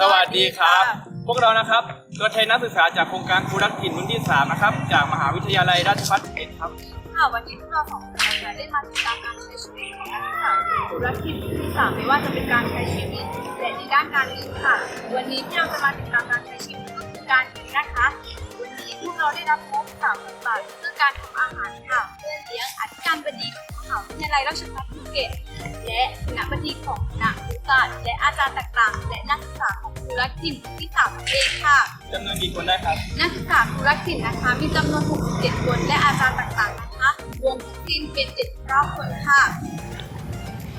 สวัสดีครับ พวกเรานะครับตัวแทนนักศึกษาจากโครงการครูรักถิ่นรุ่นที่ 3 นะครับ จากมหาวิทยาลัยราชภัฏเอ็ดครับค่ะวันนี้พวกเราสองคนจะได้มาติดตามการใช้ชีวิตของนักศึกษาธุรกิจที่สามไม่ว่าจะเป็นการใช้ชีวิตและในด้านการเงินค่ะ วันนี้ที่เราจะมาติดตามการใช้ชีวิตก็คือการเงินนะคะ วันนี้พวกเราได้รับงบสามพันบาทเพื่อการทำอาหารค่ะเพื่อเลี้ยงอธิการบดีของมหาวิทยาลัยราชภัฏภูเก็ต และคณะบดีของคณะครุศาสตร์และอาจารย์ต่างๆ และนักศึกษาของธุรกิจที่สามนั่นเองค่ะจำนวนกี่คนได้ครับ นักศึกษาธุรกิจนะคะมีจำนวน 67 คนและอาจารย์ต่างๆนะคะรวมทั้งสิ้นเป็น 79 คนค่ะ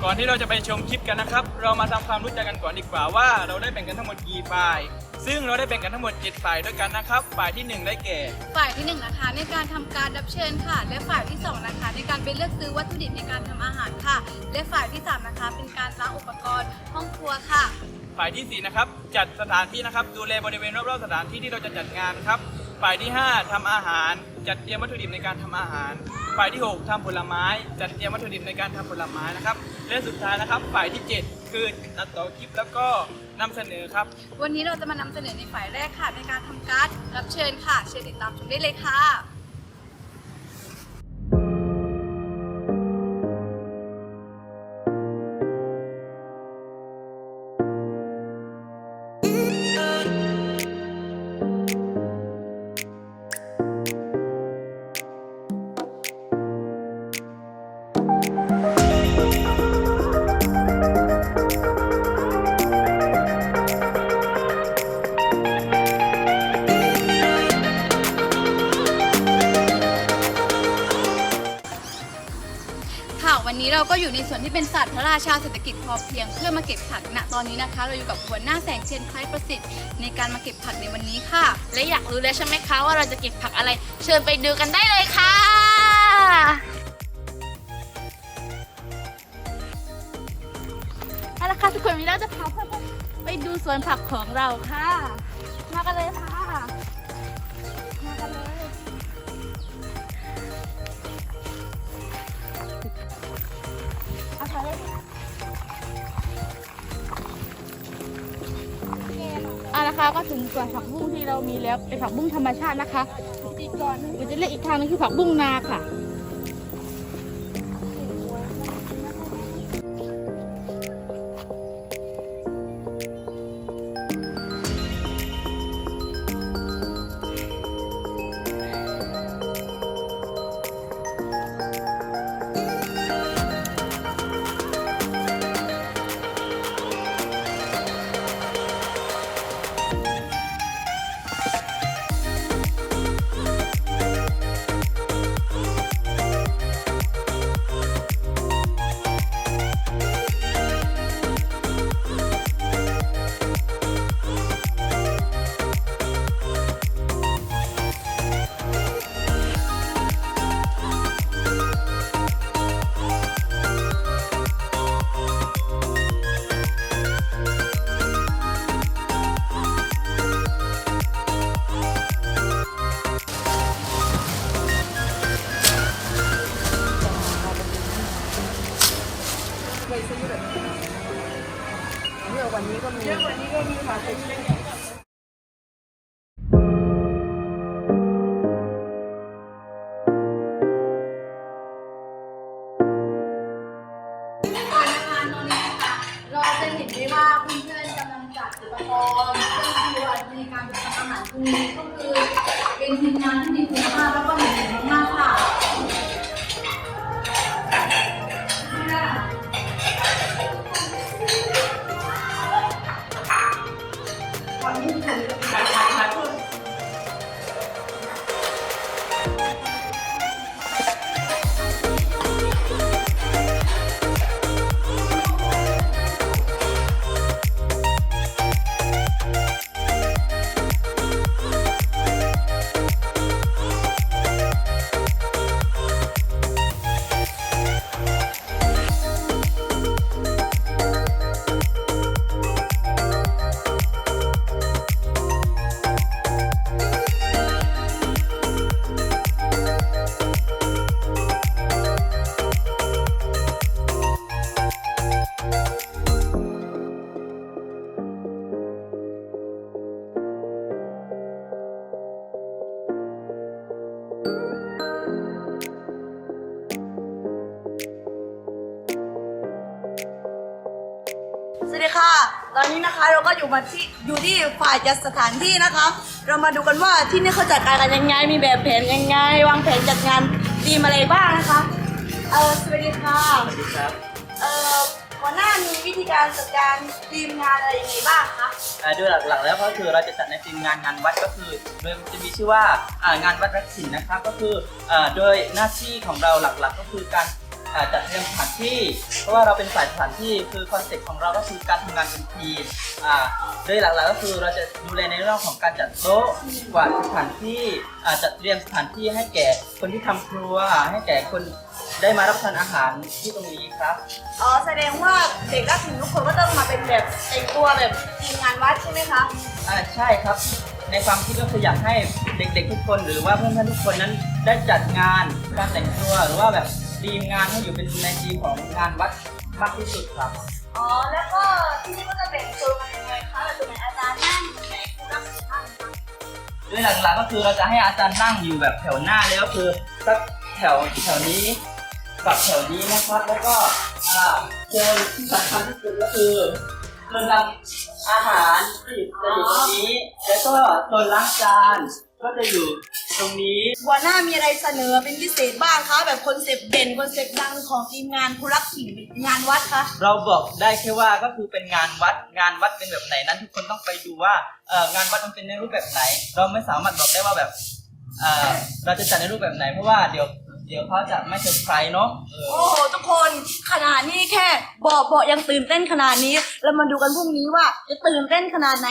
ก่อนที่เราจะไปชมคลิปกันนะครับ เรามาทำความรู้จักกันก่อนดีกว่าว่าเราได้แบ่งกันทั้งหมดกี่ฝ่าย ซึ่งเราได้แบ่งกันทั้งหมด7ฝ่ายด้วยกันนะครับ ฝ่ายที่ 1 ได้แก่ ฝ่ายที่1นะคะในการทำการรับเชิญค่ะ และฝ่ายที่2นะคะในการไปเลือกซื้อวัตถุดิบในการทำอาหารค่ะ และฝ่ายที่3นะคะเป็นการล้างอุปกรณ์ห้องครัวค่ะ ฝ่ายที่ 4 นะครับ จัดสถานที่นะครับ ดูแลบริเวณรอบๆสถานที่ที่เราจะจัดงานครับ ฝ่ายที่ 5ทำอาหาร จัดเตรียมวัตถุดิบในการทำอาหาร ฝ่ายที่ 6ทำผลไม้ จัดเตรียมวัตถุดิบในการทำผลไม้นะครับ และสุดท้ายนะครับ ฝ่ายที่ 7 คือตัดต่อคลิปแล้วก็นำเสนอครับ วันนี้เราจะมานำเสนอในฝ่ายแรกค่ะในการทำการ์ดรับเชิญค่ะ เชิญติดตามชมได้เลยค่ะ เราก็อยู่ในส่วนที่เป็นศาสตร์พระราชาเศรษฐกิจพอเพียงเพื่อมาเก็บผักณตอนนี้นะคะ เราอยู่กับหัวหน้าแสงเชียนคล้ายประสิทธิ์ในการมาเก็บผักในวันนี้ค่ะ และอยากรู้แล้วใช่ไหมคะว่าเราจะเก็บผักอะไร เชิญไปดูกันได้เลยค่ะ เอาละค่ะทุกคนวันนี้เราจะพาเพื่อนๆไปดูสวนผักของเราค่ะ มากันเลยค่ะ เอาละคะ ก็ถึงสวนผักบุ้งที่เรามีแล้วเป็นผักบุ้งธรรมชาตินะคะมันจะเรียกอีกทางนึงคือผักบุ้งนาค่ะ ก่อนงานตอนนี้นะคะเราจะเห็นได้ว่าเพื่อนกำลังจัดอุปกรณ์เครื่องครัวในการทำอาหารตรงนี้ก็คือเป็นทีมงานที่ นนี้นะคะ เราก็อยู่มาที่อยู่ที่ฝ่ายจัดสถานที่นะคะ เรามาดูกันว่าที่นี่เขาจัดการกันยังไง มีแบบแผนยังไง วางแผนจัดงานทีมอะไรบ้างนะคะ เออสวัสดีค่ะ สวัสดีครับ เออหัวหน้ามีวิธีการจัดการทีมงานอะไรยังไงบ้างคะอ่าโดยหลักๆแล้วก็คือเราจะจัดในทีมงานงานวัดก็คือโดยมันจะมีชื่อว่าอ่างานวัดรักศิลป์นะครับก็คืออ่าโดยหน้าที่ของเราหลักๆก็คือการ อ่าจัดเตรียมสถานที่ เพราะว่าเราเป็นฝ่ายสถานที่คือคอนเซ็ปต์ของเราก็คือการทำงานเป็นทีมอ่าโดยหลักๆก็คือเราจะดูแลในเรื่องของการจัดโต๊ะกวาดสถานที่อ่าจัดเตรียมสถานที่ให้แก่คนที่ทำครัว ให้แก่คนได้มารับประทานอาหารที่ตรงนี้ครับ อ๋อแสดงว่าเด็กรักถิ่นทุกคนก็ต้องมาเป็นแบบแต่งตัวแบบทีมงานวัดใช่ไหมคะ อ่าใช่ครับ ในความคิดก็คืออยากให้เด็กๆทุกคน หรือว่าเพื่อนๆทุกคนนั้นได้จัดงานการแต่งตัวหรือว่าแบบ ทีมงานให้อยู่เป็นในทีมของงานวัดมากที่สุดครับ อ๋อ แล้วก็ที่นี่ก็จะแบ่งโซนกันยังไงคะแบบตรงไหนอาจารย์นั่งตรงไหนผู้รับผิดชอบคะโดยหลักๆก็คือเราจะให้อาจารย์นั่งอยู่แบบแถวหน้าแล้วคือสักแถวแถวนี้กับแถวนี้นะครับแล้วก็อ่าโซนที่สำคัญที่สุดก็คือโซนทำอาหารที่จะอยู่ตรงนี้แล้วก็โซนล้างจาน ก็จะอยู่ตรงนี้หัวหน้ามีอะไรเสนอเป็นพิเศษบ้างคะ แบบคอนเซปต์เด่นคอนเซปต์ดังของทีมงานผู้รักถิ่นงานวัดคะ เราบอกได้แค่ว่าก็คือเป็นงานวัดงานวัดเป็นแบบไหนนั้น ทุกคนต้องไปดูว่าเอ่องานวัดมันเป็นในรูปแบบไหน เราไม่สามารถบอกได้ว่าแบบเอ่อเราจะจัดในรูปแบบไหนเพราะว่าเดี๋ยวเดี๋ยวเขาจะไม่เซอร์ไพรส์เนาะเออ โอ้โหทุกคนขนาดนี้แค่บอกบอกยังตื่นเต้นขนาดนี้เรามาดูกันพรุ่งนี้ว่าจะตื่นเต้นขนาดไหน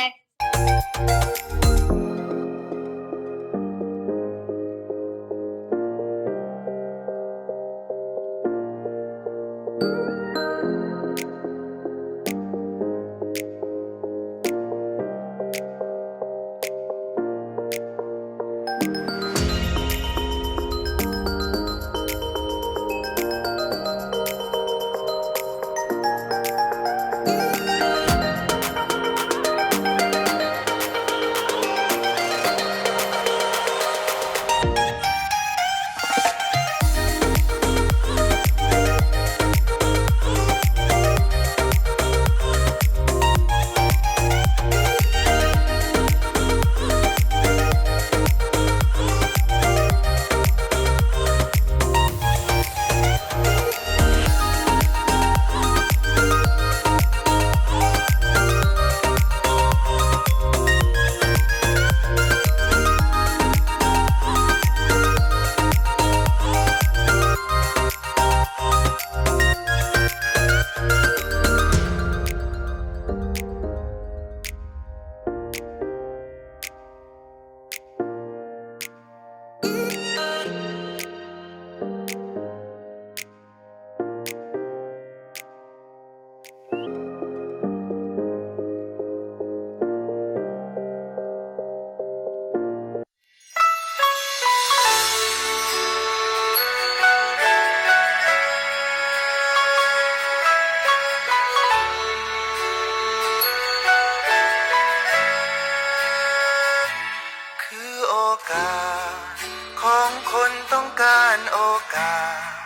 กาส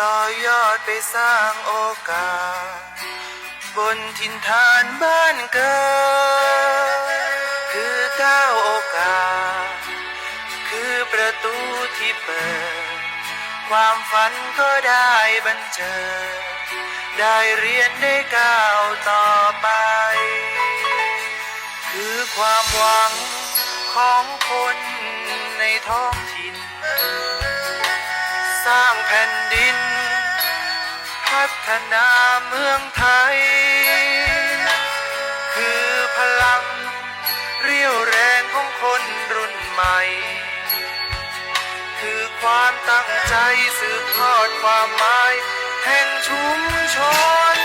ต่อยอดไปสร้างโอกาส บนถิ่นฐานบ้านเกิดคือก้าวโอกาส คือประตูที่เปิด ความฝันก็ได้บันเจิดได้เรียนได้ก้าวต่อไป คือความหวังของคนในท้องถิ่น สร้างแผ่นดิน พัฒนาเมืองไทย คือพลัง เรี่ยวแรงของคนรุ่นใหม่ คือความตั้งใจสืบทอดความหมาย แห่งชุมชน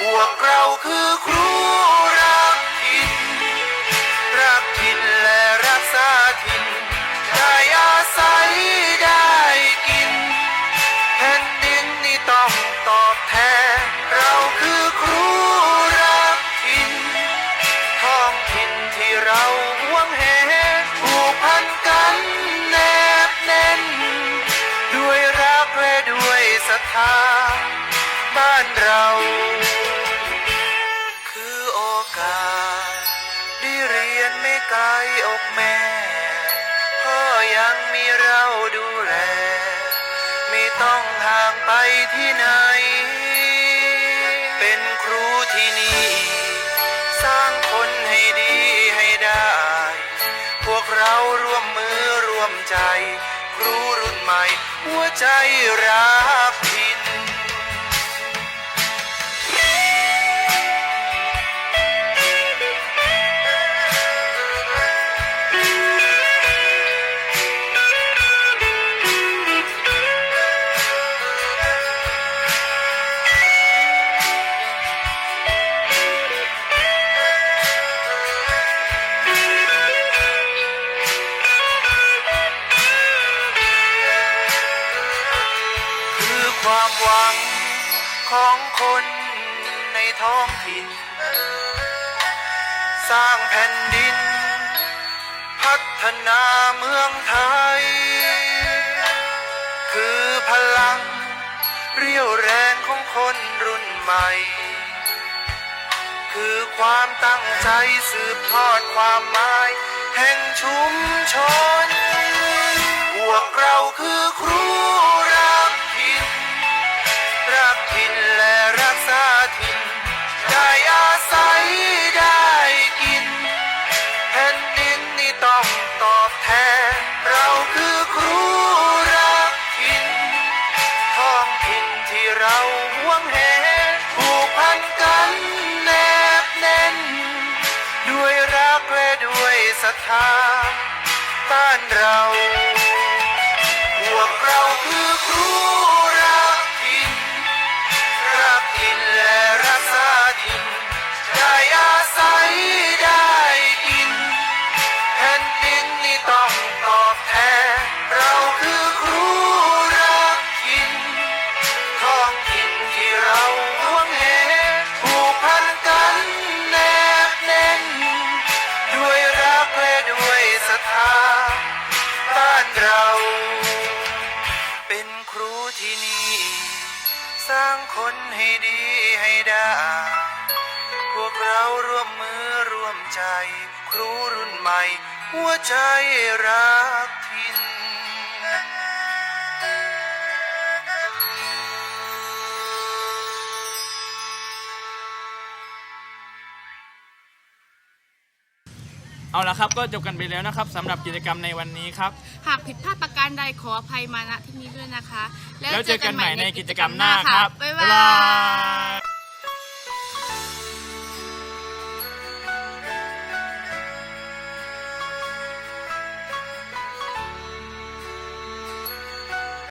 พวกเราคือครูรัก ที่เราหวงเหนผูกพันกันแนบแน่น ด้วยรักและด้วยศรัทธาบ้านเรา คือโอกาสที่เรียนไม่ไกลอกแม่พ่อยังมีเราดูแล ไม่ต้องห่างไปที่ไหน ใจ ครูรุ่นใหม่ หัวใจรัก แผ่นดิน พัฒนาเมืองไทย คือพลัง เรี่ยวแรงของคนรุ่นใหม่ คือความตั้งใจสืบทอดความหมาย แห่งชุมชนพวกเราคือครูรัก ร้างคนให้ดีให้ได้ พวกเราร่วมมือร่วมใจ ครูรุ่นใหม่ หัวใจรักถิ่น เอาละครับก็จบกันไปแล้วนะครับสำหรับกิจกรรมในวันนี้ครับ หากผิดพลาดประการใดขออภัยมาณที่นี้ด้วยนะคะ แล้วเจอกันใหม่ในกิจกรรมหน้าครับ บ๊ายบ๊ายบาบายย